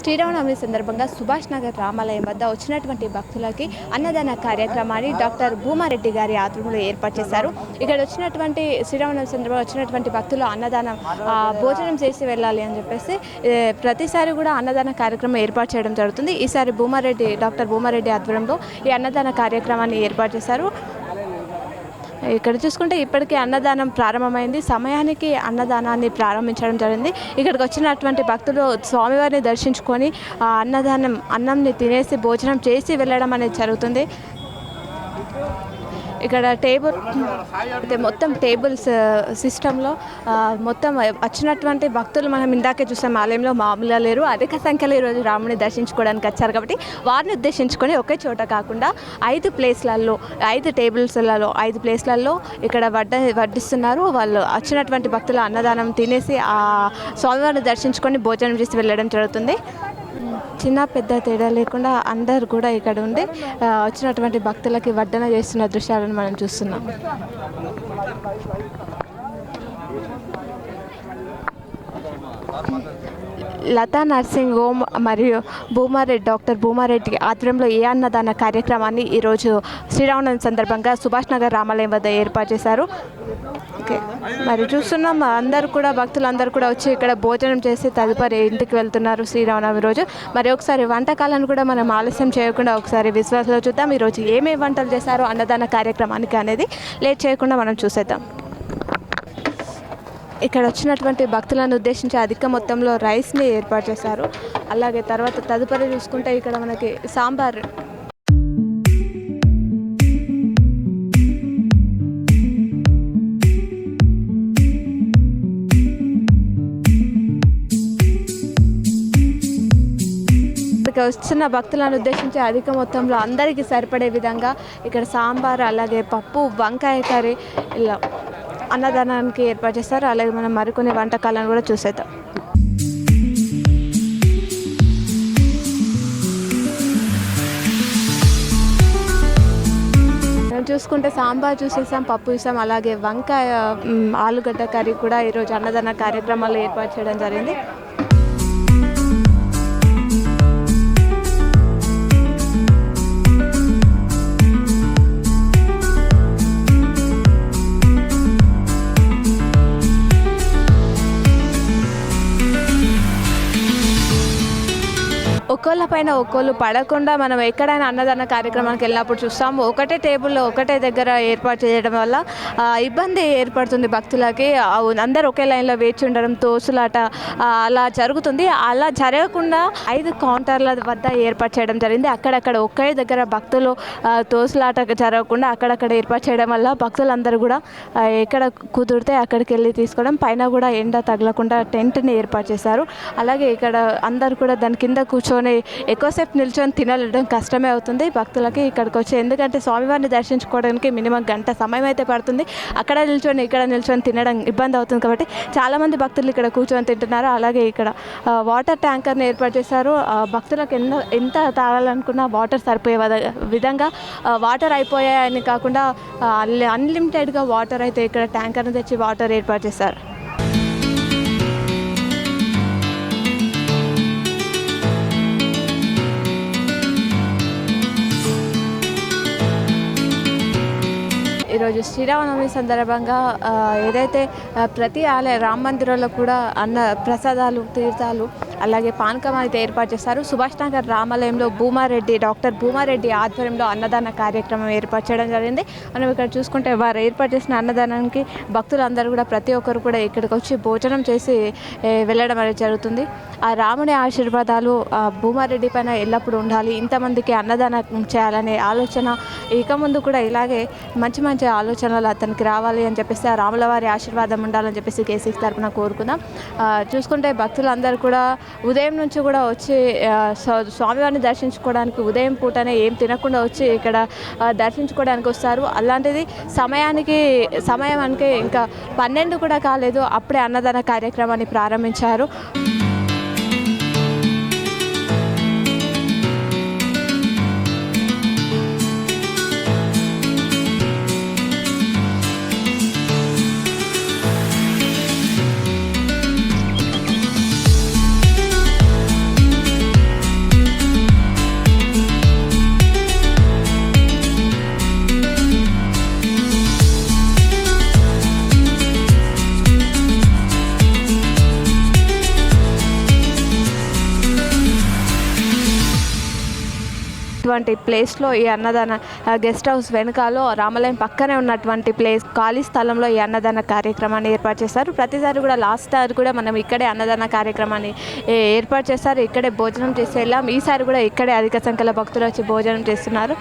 శ్రీరామనవమి సందర్భంగా సుభాష్ నగర్ రామాలయం వద్ద వచ్చినటువంటి భక్తులకి అన్నదాన కార్యక్రమాన్ని డాక్టర్ భూమారెడ్డి గారి ఆధ్వర్యంలో ఏర్పాటు చేశారు. ఇక్కడ వచ్చినటువంటి శ్రీరామనవమి సందర్భంగా వచ్చినటువంటి భక్తులు అన్నదానం భోజనం చేసి వెళ్ళాలి అని చెప్పేసి ప్రతిసారి కూడా అన్నదాన కార్యక్రమం ఏర్పాటు చేయడం జరుగుతుంది. ఈసారి భూమారెడ్డి డాక్టర్ భూమారెడ్డి ఆధ్వర్యంలో ఈ అన్నదాన కార్యక్రమాన్ని ఏర్పాటు చేశారు. ఇక్కడ చూసుకుంటే ఇప్పటికే అన్నదానం ప్రారంభమైంది. సమయానికి అన్నదానాన్ని ప్రారంభించడం జరిగింది. ఇక్కడికి వచ్చినటువంటి భక్తులు స్వామివారిని దర్శించుకొని అన్నదానం అన్నంని తినేసి భోజనం చేసి వెళ్ళడం అనేది జరుగుతుంది. ఇక్కడ టేబుల్ అయితే మొత్తం టేబుల్స్ సిస్టంలో మొత్తం వచ్చినటువంటి భక్తులు మనం ఇందాకే చూసాం ఆలయంలో మామూలుగా లేరు. అధిక సంఖ్యలో ఈరోజు రాముని దర్శించుకోవడానికి వచ్చారు కాబట్టి వారిని ఉద్దేశించుకొని ఒకే చోట కాకుండా ఐదు ప్లేస్లలో ఐదు టేబుల్స్లలో ఐదు ప్లేస్లలో ఇక్కడ వడ్డ వడ్డిస్తున్నారు. వాళ్ళు వచ్చినటువంటి భక్తులు అన్నదానం తినేసి ఆ స్వామివారిని దర్శించుకొని భోజనం చేసి వెళ్ళడం జరుగుతుంది. చిన్న పెద్ద తేడా లేకుండా అందరు కూడా ఇక్కడ ఉండి వచ్చినటువంటి భక్తులకి వడ్డన చేస్తున్న దృశ్యాలను మనం చూస్తున్నాం. లతా నర్సింగ్ హోమ్ మరియు భూమారెడ్డి డాక్టర్ భూమారెడ్డి ఆధ్వర్యంలో ఏ అన్నదాన కార్యక్రమాన్ని ఈరోజు శ్రీరామనవమి సందర్భంగా సుభాష్ నగర్ రామాలయం వద్ద ఏర్పాటు చేశారు. ఓకే. మరి చూస్తున్నాం అందరూ కూడా భక్తులందరూ కూడా వచ్చి ఇక్కడ భోజనం చేసి తదుపరి ఇంటికి వెళ్తున్నారు శ్రీరామనవమి రోజు. మరి ఒకసారి వంటకాలను కూడా మనం ఆలస్యం చేయకుండా ఒకసారి విశ్వాసంలో చూద్దాం. ఈరోజు ఏమేమి వంటలు చేశారో అన్నదాన కార్యక్రమానికి అనేది లేట్ చేయకుండా మనం చూసేద్దాం. ఇక్కడ వచ్చినటువంటి భక్తులను ఉద్దేశించి అధిక మొత్తంలో రైస్ని ఏర్పాటు చేశారు. అలాగే తర్వాత తదుపరి చూసుకుంటే ఇక్కడ మనకి సాంబార్ ఇక్కడికి వస్తున్న భక్తులను ఉద్దేశించి అధిక మొత్తంలో అందరికీ సరిపడే విధంగా ఇక్కడ సాంబార్ అలాగే పప్పు వంకాయ కర్రీ ఇలా అన్నదానానికి ఏర్పాటు చేస్తారు. అలాగే మనం మరికొన్ని వంటకాలను కూడా చూసేద్దాం. మనం చూసుకుంటే సాంబార్ చూసేసాం పప్పు చూసాం అలాగే వంకాయ ఆలుగడ్డ కర్రీ కూడా ఈరోజు అన్నదాన కార్యక్రమాలు ఏర్పాటు చేయడం జరిగింది. పైన ఒక్కోళ్ళు పడకుండా మనం ఎక్కడైనా అన్నదాన కార్యక్రమానికి వెళ్ళినప్పుడు చూస్తాము ఒకటే టేబుల్లో ఒకటే దగ్గర ఏర్పాటు చేయడం వల్ల ఇబ్బంది ఏర్పడుతుంది భక్తులకి. అందరూ ఒకే లైన్లో వేచి ఉండడం తోసులాట అలా జరుగుతుంది. అలా జరగకుండా ఐదు కౌంటర్ల వద్ద ఏర్పాటు చేయడం జరిగింది. అక్కడక్కడ ఒకే దగ్గర భక్తులు తోసులాట జరగకుండా అక్కడక్కడ ఏర్పాటు చేయడం వల్ల భక్తులందరూ కూడా ఎక్కడ కుదిరితే అక్కడికి వెళ్ళి తీసుకోవడం పైన కూడా ఎండ తగలకుండా టెంట్ని ఏర్పాటు చేశారు. అలాగే ఇక్కడ అందరు కూడా దాని కింద కూర్చొని ఎక్కువసేపు నిల్చొని తినడం కష్టమే అవుతుంది భక్తులకి ఇక్కడికి వచ్చి. ఎందుకంటే స్వామివారిని దర్శించుకోవడానికి మినిమం గంట సమయం అయితే పడుతుంది. అక్కడ నిల్చొని ఇక్కడ నిల్చొని తినడం ఇబ్బంది అవుతుంది కాబట్టి చాలామంది భక్తులు ఇక్కడ కూర్చొని తింటున్నారు. అలాగే ఇక్కడ వాటర్ ట్యాంకర్ని ఏర్పాటు చేశారు. భక్తులకు ఎన్నో ఎంత తాగాలనుకున్నా వాటర్ సరిపోయే విధంగా వాటర్ అయిపోయాయని కాకుండా అన్లిమిటెడ్గా వాటర్ అయితే ఇక్కడ ట్యాంకర్ని తెచ్చి వాటర్ ఏర్పాటు చేశారు. ఈరోజు శ్రీరామనవమి సందర్భంగా ఏదైతే ప్రతి ఆలయ రామ మందిరంలో కూడా అన్న ప్రసాదాలు తీర్థాలు అలాగే పానకం అయితే ఏర్పాటు చేశారు. సుభాష్ నగర్ రామాలయంలో భూమారెడ్డి డాక్టర్ భూమారెడ్డి ఆధ్వర్యంలో అన్నదాన కార్యక్రమం ఏర్పాటు చేయడం జరిగింది. మనం ఇక్కడ చూసుకుంటే వారు ఏర్పాటు చేసిన అన్నదానానికి భక్తులందరూ కూడా ప్రతి ఒక్కరు కూడా ఇక్కడికి వచ్చి భోజనం చేసి వెళ్ళడం అనేది జరుగుతుంది. ఆ రాముని ఆశీర్వాదాలు ఆ భూమారెడ్డి పైన ఎల్లప్పుడూ ఉండాలి. ఇంతమందికి అన్నదానం చేయాలనే ఆలోచన ఇక ముందు కూడా ఇలాగే మంచి మంచి ఆలోచనలు అతనికి రావాలి అని చెప్పేసి ఆ రాముల వారి ఆశీర్వాదం ఉండాలని చెప్పేసి కేసీ తరపున కోరుకుందాం. చూసుకుంటే భక్తులందరూ కూడా ఉదయం నుంచి కూడా వచ్చి స్వామివారిని దర్శించుకోవడానికి ఉదయం పూటనే ఏం తినకుండా వచ్చి ఇక్కడ దర్శించుకోవడానికి వస్తారు. అలాంటిది సమయానికి సమయానికి ఇంకా పన్నెండు కూడా కాలేదు. అప్పుడే అన్నదాన కార్యక్రమాన్ని ప్రారంభించారు. ఉన్నటువంటి ప్లేస్లో ఈ అన్నదాన గెస్ట్ హౌస్ వెనకాలో రామాలయం పక్కనే ఉన్నటువంటి ప్లేస్ ఖాళీ స్థలంలో ఈ అన్నదాన కార్యక్రమాన్ని ఏర్పాటు చేస్తారు ప్రతిసారి కూడా లాస్ట్ సారి కూడా మనం ఇక్కడే అన్నదాన కార్యక్రమాన్ని ఏర్పాటు చేస్తారు ఇక్కడే భోజనం చేసి వెళ్ళాం ఈసారి కూడా ఇక్కడే అధిక సంఖ్యలో భక్తులు వచ్చి భోజనం చేస్తున్నారు.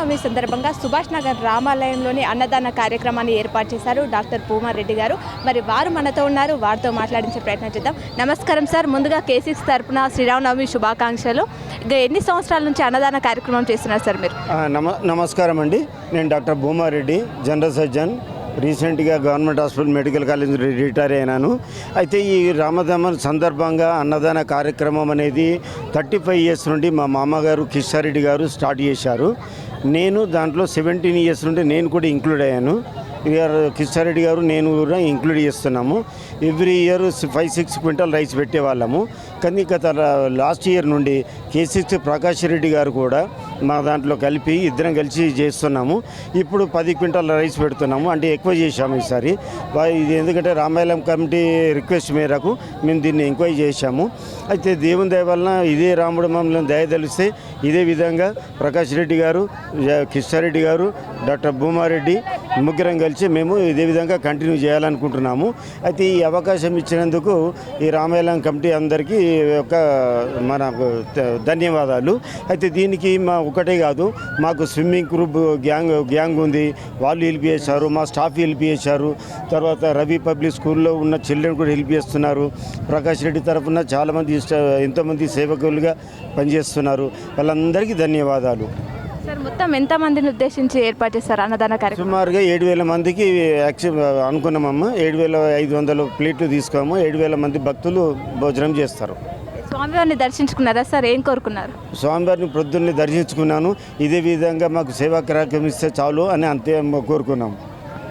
శ్రీరామనవమి సందర్భంగా సుభాష్ నగర్ రామాలయంలోని అన్నదాన కార్యక్రమాన్ని ఏర్పాటు చేశారు డాక్టర్ పూమారెడ్డి గారు. మరి వారు మనతో ఉన్నారు వారితో మాట్లాడించే ప్రయత్నం చేద్దాం. నమస్కారం సార్. ముందుగా కేసీసీ తరపున శ్రీరామనవమి శుభాకాంక్షలు. ఇక ఎన్ని సంవత్సరాల నుంచి అన్నదాన కార్యక్రమం చేస్తున్నారు సార్ మీరు? నమ నమస్కారం అండి. నేను డాక్టర్ భూమారెడ్డి జనరల్ సర్జన్. రీసెంట్గా government hospital medical college retire అయినాను. అయితే ఈ రామధామన్ సందర్భంగా అన్నదాన కార్యక్రమం అనేది థర్టీ ఫైవ్ ఇయర్స్ నుండి మా మామగారు కిషారెడ్డి గారు స్టార్ట్ చేశారు. నేను దాంట్లో సెవెంటీన్ ఇయర్స్ నుండి నేను కూడా ఇంక్లూడ్ అయ్యాను. ఇయర్ కిషారెడ్డి uh, గారు నేను కూడా ఇంక్లూడ్ చేస్తున్నాము. Every year five six quintal rice పెట్టేవాళ్ళము. కానీ గత లాస్ట్ ఇయర్ నుండి కేసీసీ ప్రకాష్ రెడ్డి గారు కూడా మా దాంట్లో కలిపి ఇద్దరం కలిసి చేస్తున్నాము. ఇప్పుడు పది క్వింటాల రైస్ పెడుతున్నాము. అంటే ఎక్కువ చేశాము ఈసారి. ఇది ఎందుకంటే రామాయణం కమిటీ రిక్వెస్ట్ మేరకు మేము దీన్ని ఎంక్వైరీ చేశాము. అయితే దేవుని దయ వలన ఇదే రాముడు మమ్మల్ని దయ తెలిస్తే ఇదే విధంగా ప్రకాష్ రెడ్డి గారు కిషారెడ్డి గారు డాక్టర్ భూమారెడ్డి ముగ్గురం కలిసి మేము ఇదే విధంగా కంటిన్యూ చేయాలనుకుంటున్నాము. అయితే ఈ అవకాశం ఇచ్చినందుకు ఈ రామాయణం కమిటీ అందరికీ ఒక మన ధన్యవాదాలు. అయితే దీనికి మా ఒకటే కాదు మాకు స్విమ్మింగ్ గ్రూప్ గ్యాంగ్ గ్యాంగ్ ఉంది. వాళ్ళు హెల్ప్ చేశారు మా స్టాఫ్ హెల్ప్ చేశారు. తర్వాత రవి పబ్లిక్ స్కూల్లో ఉన్న చిల్డ్రన్ కూడా హెల్ప్ చేస్తున్నారు. ప్రకాష్ రెడ్డి తరఫున చాలామంది ఇష్ట ఎంతోమంది సేవకులుగా పనిచేస్తున్నారు. వాళ్ళందరికీ ధన్యవాదాలు. సార్ మొత్తం ఎంతమందిని ఉద్దేశించి ఏర్పాటు చేస్తారు అన్నదాన కార్యక్రమం? సుమారుగా ఏడు వేల మందికి అనుకున్నామమ్మ. ఏడు వేల ఐదు వందల ప్లేట్లు తీసుకోము ఏడు వేల మంది భక్తులు భోజనం చేస్తారు. స్వామివారిని దర్శించుకున్నారా సార్? ఏం కోరుకున్నారు? స్వామివారిని ప్రొద్దున్నే దర్శించుకున్నాను. ఇదే విధంగా మాకు సేవా కార్యక్రమం ఇస్తే చాలు అని అంతే కోరుకున్నాం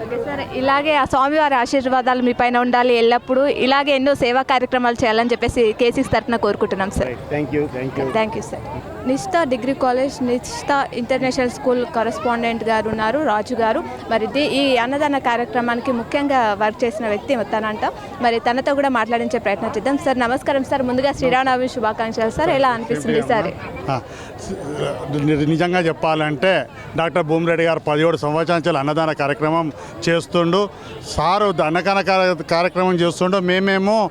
ఓకే సార్ ఇలాగే ఆ స్వామివారి ఆశీర్వాదాలు మీ పైన ఉండాలి ఎల్లప్పుడూ. ఇలాగే ఎన్నో సేవా కార్యక్రమాలు చేయాలని చెప్పేసి కేసీస్ తరఫున కోరుకుంటున్నాం sir. Thank you thank you thank you sir Nishtha degree college Nishtha international school correspondent garu ఉన్నారు రాజు గారు. మరి ఈ అన్నదాన కార్యక్రమానికి ముఖ్యంగా వర్క్ చేసిన వ్యక్తి తనంట. మరి తనతో కూడా మాట్లాడించే ప్రయత్నం చేద్దాం. సార్ నమస్కారం సార్. ముందుగా శ్రీరామనవమి శుభాకాంక్షలు సార్. ఎలా అనిపిస్తుంది సార్? నిజంగా చెప్పాలంటే డాక్టర్ భూమిరెడ్డి గారు పదిహేడు సంవత్సరాల అన్నదాన కార్యక్రమం చేస్తుండు. సారు అన్నదాన కార్య- కార్యక్రమం చేస్తుండు. మేమేమో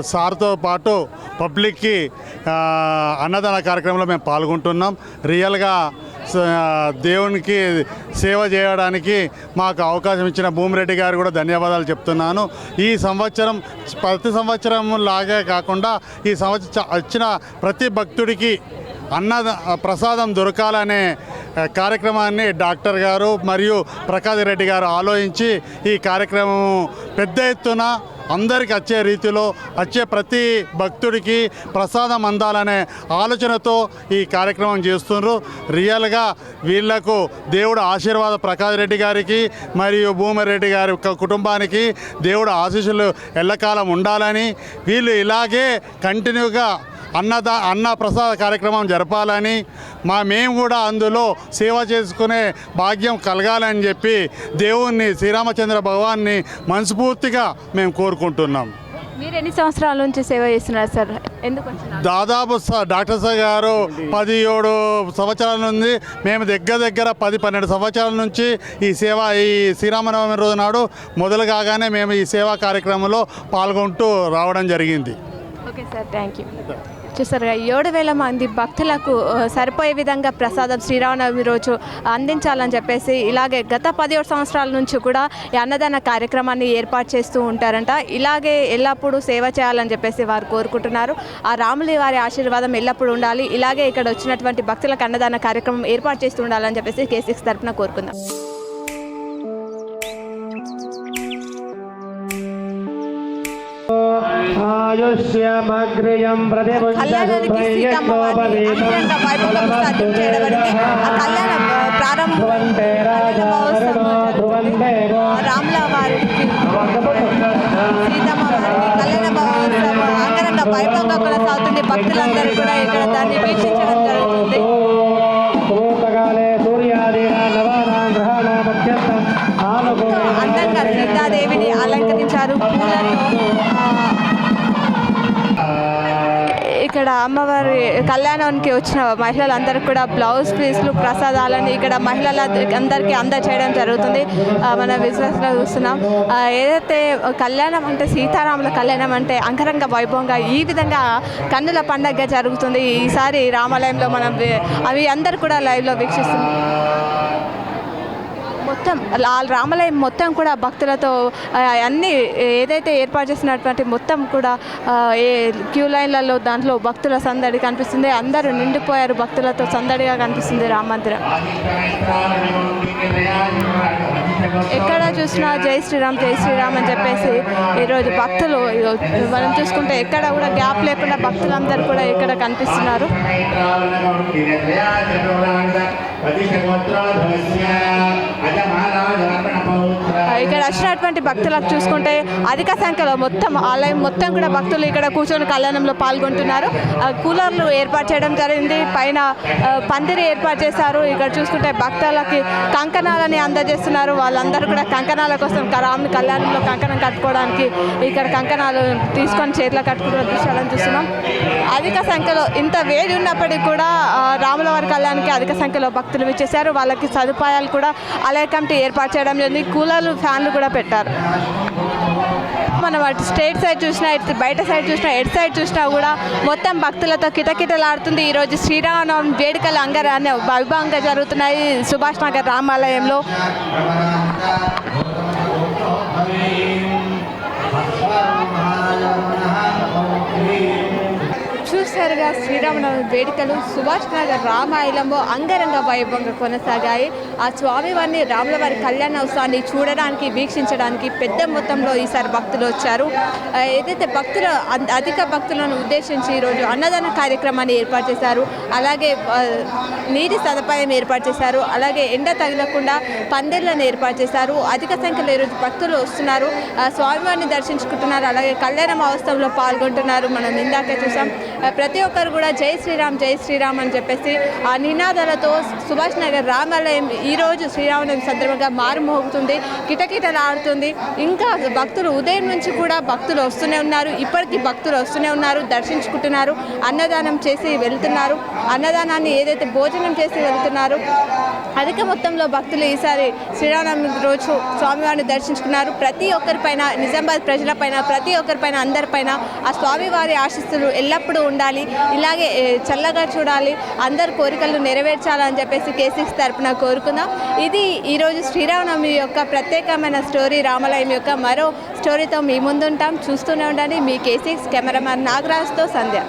సార్తో పాటు పబ్లిక్కి అన్నదాన కార్యక్రమంలో మేము పాల్గొంటున్నాం. రియల్గా స- దేవునికి సేవ చేయడానికి మాకు అవకాశం ఇచ్చిన భూమిరెడ్డి గారు కూడా ధన్యవాదాలు చెప్తున్నాను. ఈ సంవత్సరం ప్రతి సంవత్సరం లాగే కాకుండా ఈ సంవత్సరం వచ్చిన ప్రతి భక్తుడికి అన్న ప్రసాదం దొరకాలనే కార్యక్రమాన్ని డాక్టర్ గారు మరియు ప్రకాశ్ రెడ్డి గారు ఆలోచించి ఈ కార్యక్రమం పెద్ద ఎత్తున అందరికి వచ్చే రీతిలో వచ్చే ప్రతి భక్తుడికి ప్రసాదం అందాలనే ఆలోచనతో ఈ కార్యక్రమం చేస్తున్నారు రియల్గా వీళ్ళకు దేవుడు ఆశీర్వాద ప్రకాష్ రెడ్డి గారికి మరియు భూమరెడ్డి గారి యొక్క కుటుంబానికి దేవుడు ఆశీస్సులు ఎల్లకాలం ఉండాలని వీళ్ళు ఇలాగే కంటిన్యూగా అన్నద అన్న ప్రసాద కార్యక్రమం జరపాలని మా మేము కూడా అందులో సేవ చేసుకునే భాగ్యం కలగాలని చెప్పి దేవుణ్ణి శ్రీరామచంద్ర భగవాన్ని మనస్ఫూర్తిగా మేము కోరుకుంటున్నాం. మీరు ఎన్ని సంవత్సరాల నుంచి సేవ చేస్తున్నారు సార్? ఎందుకు దాదాపు డాక్టర్ సార్ గారు పదిహేడు సంవత్సరాల నుండి మేము దగ్గర దగ్గర పది పన్నెండు సంవత్సరాల నుంచి ఈ సేవ ఈ శ్రీరామనవమి రోజు నాడు మొదలు కాగానే మేము ఈ సేవా కార్యక్రమంలో పాల్గొంటూ రావడం జరిగింది. Okay sir thank you. చూసారుగా ఏడు వేల మంది భక్తులకు సరిపోయే విధంగా ప్రసాదం శ్రీరామనవమి రోజు అందించాలని చెప్పేసి ఇలాగే గత పదిహేడు సంవత్సరాల నుంచి కూడా ఈ అన్నదాన కార్యక్రమాన్ని ఏర్పాటు చేస్తూ ఉంటారంట. ఇలాగే ఎల్లప్పుడూ సేవ చేయాలని చెప్పేసి వారు కోరుకుంటున్నారు. ఆ రాములు వారి ఆశీర్వాదం ఎల్లప్పుడూ ఉండాలి. ఇలాగే ఇక్కడ వచ్చినటువంటి భక్తులకు అన్నదాన కార్యక్రమం ఏర్పాటు చేస్తూ ఉండాలని చెప్పేసి కేసీఎస్ తరఫున కోరుకుందాం. కళ్యాణానికి సీతమ్మ వారిని అంగరంగ వైభవంగా సాధ్యం చేయబడింది. ఆ కళ్యాణ ఆ, ప్రారంభం కళ్యాణ మహోత్సవం జరుగుతుంది. ఆ రాముల వారికి సీతమ్మ వారికి కళ్యాణ మహోత్సవం అంగరంగ వైభవంగా కొనసాగుతుంది. భక్తులందరూ కూడా ఇక్కడ దాన్ని వీక్షించడం. ఇక్కడ అమ్మవారి కళ్యాణానికి వచ్చిన మహిళలందరికీ కూడా బ్లౌజ్ పీస్లు ప్రసాదాలని ఇక్కడ మహిళల అందరికీ అందచేయడం జరుగుతుంది. మన బిజినెస్లో చూస్తున్నాం. ఏదైతే కళ్యాణం అంటే సీతారాముల కళ్యాణం అంటే అంగరంగ వైభవంగా ఈ విధంగా కన్నుల పండగ జరుగుతుంది. ఈసారి రామాలయంలో మనం అవి అందరు కూడా లైవ్లో వీక్షిస్తున్నాం. మొత్తం రామాలయం మొత్తం కూడా భక్తులతో అన్ని ఏదైతే ఏర్పాటు చేసినటువంటి మొత్తం కూడా ఏ క్యూ లైన్లలో దాంట్లో భక్తుల సందడి కనిపిస్తుంది. అందరూ నిండిపోయారు భక్తులతో సందడిగా కనిపిస్తుంది రామ మందిరం. ఎక్కడ చూసినా జై శ్రీరామ్ జై శ్రీరామ్ అని చెప్పేసి ఈరోజు భక్తులు మనం చూసుకుంటే ఎక్కడ కూడా గ్యాప్ లేకుండా భక్తులందరూ కూడా ఇక్కడ కనిపిస్తున్నారు. ఆ, ఇక్కడ వచ్చినటువంటి భక్తులకు చూసుకుంటే అధిక సంఖ్యలో మొత్తం ఆలయం మొత్తం కూడా భక్తులు ఇక్కడ కూర్చొని కళ్యాణంలో పాల్గొంటున్నారు. కూలర్లు ఏర్పాటు చేయడం జరిగింది. పైన పందిరి ఏర్పాటు చేశారు. ఇక్కడ చూసుకుంటే భక్తులకి కంకణాలని అందజేస్తున్నారు. వాళ్ళందరూ కూడా కంకణాల కోసం రాముని కళ్యాణంలో కంకణం కట్టుకోవడానికి ఇక్కడ కంకణాలు తీసుకొని చేతిలో కట్టుకున్న దృశ్యాలను చూస్తున్నాం. అధిక సంఖ్యలో ఇంత వేడి ఉన్నప్పటికీ కూడా రాములవారి కళ్యాణానికి అధిక సంఖ్యలో భక్తులు విచ్చేశారు. వాళ్ళకి సదుపాయాలు కూడా ఆలయ కమిటీ ఏర్పాటు చేయడం జరిగింది. కూలర్లు ఫ్యాన్లు కూడా పెట్టారు. మనం అటు స్టేట్ సైడ్ చూసినా ఇటు బయట సైడ్ చూసినా ఎటు సైడ్ చూసినా కూడా మొత్తం భక్తులతో కిటకిటలాడుతుంది. ఈరోజు శ్రీరామనవమి వేడుకలు అంగరాన్ని వైభవంగా జరుగుతున్నాయి. సుభాష్ నగర్ రామాలయంలో. చూసారుగా శ్రీరామనవమి వేడుకలు సుభాష్ నగర్ రామాయణంలో అంగరంగ వైభవంగా కొనసాగాయి. ఆ స్వామివారిని రాముల వారి కళ్యాణోత్సవాన్ని చూడడానికి వీక్షించడానికి పెద్ద మొత్తంలో ఈసారి భక్తులు వచ్చారు. ఏదైతే భక్తుల అధిక భక్తులను ఉద్దేశించి ఈరోజు అన్నదాన కార్యక్రమాన్ని ఏర్పాటు చేశారు అలాగే నీటి సదుపాయం ఏర్పాటు చేశారు అలాగే ఎండ తగలకుండా పందిర్లను ఏర్పాటు చేశారు. అధిక సంఖ్యలో ఈరోజు భక్తులు వస్తున్నారు. ఆ, స్వామివారిని దర్శించుకుంటున్నారు అలాగే కళ్యాణ మహోత్సవంలో పాల్గొంటున్నారు. మనం ఇందాకే చూసాం. ఆ, ప్రతి ఒక్కరు కూడా జై శ్రీరామ్ జై శ్రీరామ్ అని చెప్పేసి ఆ నినాదాలతో సుభాష్ నగర్ రామాలయం ఈరోజు శ్రీరామనవమి సందర్భంగా మారుమోగుతుంది కిటకిటలాడుతుంది. ఇంకా భక్తులు ఉదయం నుంచి కూడా భక్తులు వస్తూనే ఉన్నారు. ఇప్పటికీ భక్తులు వస్తూనే ఉన్నారు దర్శించుకుంటున్నారు అన్నదానం చేసి వెళ్తున్నారు. అన్నదానాన్ని ఏదైతే భోజనం చేసి వెళ్తున్నారు అధిక మొత్తంలో భక్తులు ఈసారి శ్రీరామనవమి రోజు స్వామివారిని దర్శించుకున్నారు. ప్రతి ఒక్కరిపైన నిజామాబాద్ ప్రజలపైన ప్రతి ఒక్కరిపైన అందరిపైన ఆ స్వామివారి ఆశిస్తులు ఎల్లప్పుడూ ఉండాలి. ఇలాగే చల్లగా చూడాలి. అందరి కోరికలు నెరవేర్చాలని చెప్పేసి కేసీఎస్ తరపున కోరుకుందాం. ఇది ఈరోజు శ్రీరామనవమి యొక్క ప్రత్యేకమైన స్టోరీ రామాలయం యొక్క మరో స్టోరీతో మీ ముందుంటాం. చూస్తూనే ఉండండి. మీ కేసీఎస్ కెమెరామ్యాన్ నాగరాజ్తో సంధ్య.